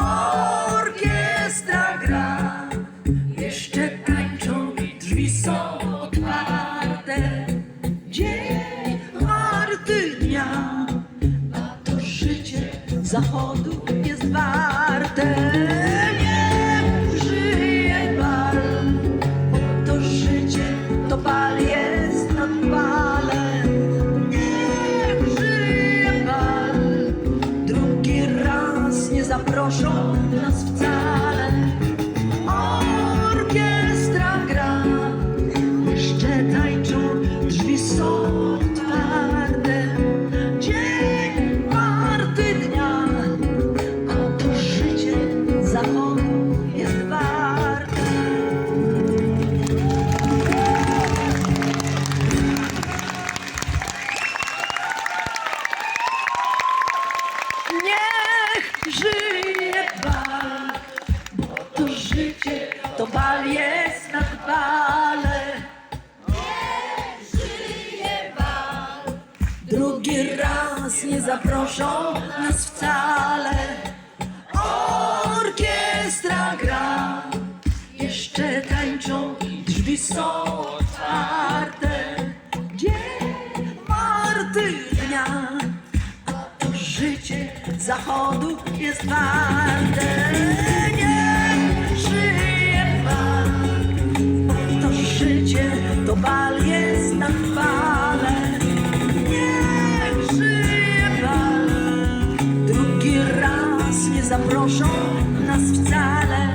Orkiestra gra, jeszcze tańczą, drzwi są otwarte. Dzień warty dnia, a to życie zachodu jest warte. Zaproszą nas wcale. Orkiestra jest nad balem. Drugi raz nie zaproszą nas wcale. Orkiestra gra, jeszcze tańczą, drzwi są otwarte. Dzień warty dnia, a to życie zachodu jest warte. To bal jest nad balem. Niech żyje drugi raz nie zaproszą nas wcale.